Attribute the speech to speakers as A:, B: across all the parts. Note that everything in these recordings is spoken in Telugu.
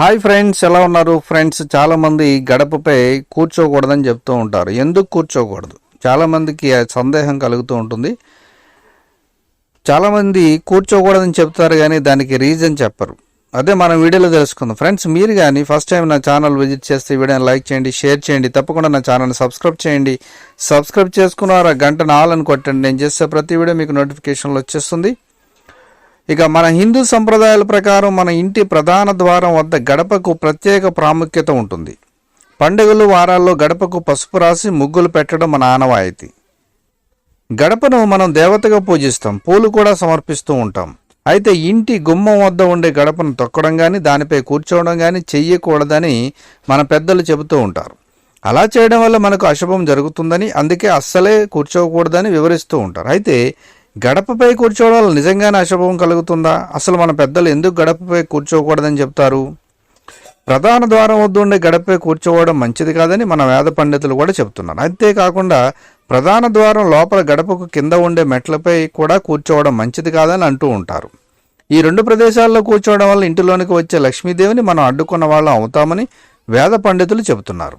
A: హాయ్ ఫ్రెండ్స్ ఎలా ఉన్నారు? ఫ్రెండ్స్ చాలా మంది గడపపై కూర్చోకూడదని చెప్తూ ఉంటారు. ఎందుకు కూర్చోకూడదు? చాలా మందికి సందేహం కలుగుతూ ఉంటుంది. చాలా మంది కూర్చోకూడదని చెప్తారు కానీ దానికి రీజన్ చెప్పరు. అదే మనం వీడియోలో తెలుసుకుందాం. ఫ్రెండ్స్ మీరు కానీ ఫస్ట్ టైం నా ఛానల్ విజిట్ చేస్తే వీడియోని లైక్ చేయండి షేర్ చేయండి తప్పకుండా నా ఛానల్ని సబ్స్క్రైబ్ చేయండి. సబ్స్క్రైబ్ చేసుకున్నారా గంట నాలని కొట్టండి. నేను చేసే ప్రతి వీడియో మీకు నోటిఫికేషన్లు వచ్చేస్తుంది. ఇక మన హిందూ సంప్రదాయాల ప్రకారం మన ఇంటి ప్రధాన ద్వారం వద్ద గడపకు ప్రత్యేక ప్రాముఖ్యత ఉంటుంది. పండుగలు వారాల్లో గడపకు పసుపు రాసి ముగ్గులు పెట్టడం మన ఆనవాయితీ. గడపను మనం దేవతగా పూజిస్తాం. పూలు కూడా సమర్పిస్తూ ఉంటాం. అయితే ఇంటి గుమ్మం వద్ద ఉండే గడపను తొక్కడం కానీ దానిపై కూర్చోవడం కానీ చెయ్యకూడదని మన పెద్దలు చెబుతూ ఉంటారు. అలా చేయడం వల్ల మనకు అశుభం జరుగుతుందని అందుకే అస్సలే కూర్చోకూడదని వివరిస్తూ ఉంటారు. అయితే గడపపై కూర్చోవడం వల్ల నిజంగానే అశుభం కలుగుతుందా? అసలు మన పెద్దలు ఎందుకు గడపపై కూర్చోకూడదని చెప్తారు? ప్రధాన ద్వారం వద్ద ఉండే గడపపై కూర్చోవడం మంచిది కాదని మన వేద పండితులు కూడా చెప్తున్నారు అంతేకాకుండా ప్రధాన ద్వారం లోపల గడపకు కింద ఉండే మెట్లపై కూడా కూర్చోవడం మంచిది కాదని అంటూ ఉంటారు. ఈ రెండు ప్రదేశాల్లో కూర్చోవడం వల్ల ఇంటిలోనికి వచ్చే లక్ష్మీదేవిని మనం అడ్డుకున్న వాళ్ళం అవుతామని వేద పండితులు చెబుతున్నారు.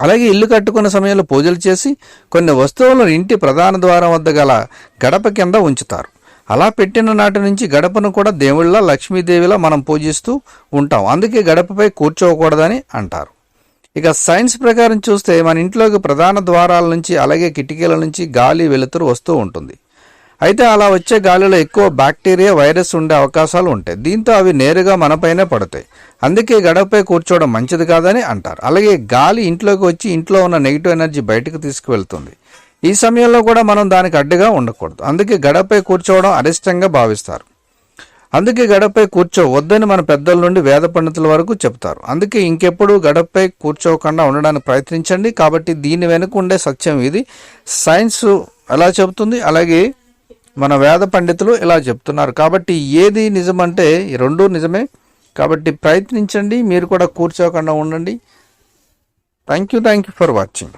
A: అలాగే ఇల్లు కట్టుకున్న సమయంలో పూజలు చేసి కొన్ని వస్తువులను ఇంటి ప్రధాన ద్వారం వద్ద గల గడప కింద ఉంచుతారు. అలా పెట్టిన నాటి నుంచి గడపను కూడా దేవుళ్ళ లక్ష్మీదేవిలా మనం పూజిస్తూ ఉంటాం. అందుకే గడపపై కూర్చోకూడదని అంటారు. ఇక సైన్స్ ప్రకారం చూస్తే మన ఇంట్లోకి ప్రధాన ద్వారాల నుంచి అలాగే కిటికీల నుంచి గాలి వెలుతురు వస్తూ ఉంటుంది. అయితే అలా వచ్చే గాలిలో ఎక్కువ బ్యాక్టీరియా వైరస్ ఉండే అవకాశాలు ఉంటాయి. దీంతో అవి నేరుగా మనపైనే పడతాయి. అందుకే గడపపై కూర్చోవడం మంచిది కాదని అంటారు. అలాగే గాలి ఇంట్లోకి వచ్చి ఇంట్లో ఉన్న నెగిటివ్ ఎనర్జీ బయటకు తీసుకువెళ్తుంది. ఈ సమయంలో కూడా మనం దానికి అడ్డుగా ఉండకూడదు. అందుకే గడపపై కూర్చోవడం అరిష్టంగా భావిస్తారు. అందుకే గడపపై కూర్చోవద్దని మన పెద్దల నుండి వేద పండితుల వరకు చెప్తారు. అందుకే ఇంకెప్పుడు గడపపై కూర్చోకుండా ఉండడానికి ప్రయత్నించండి. కాబట్టి దీని వెనుక ఉండే సత్యం ఇది. సైన్స్ ఎలా చెబుతుంది? అలాగే మన వేద పండితులు ఇలా చెప్తున్నారు. కాబట్టి ఏది నిజమంటే రెండూ నిజమే. కాబట్టి ప్రయత్నించండి మీరు కూడా కూర్చోకుండా ఉండండి. Thank you thank you for watching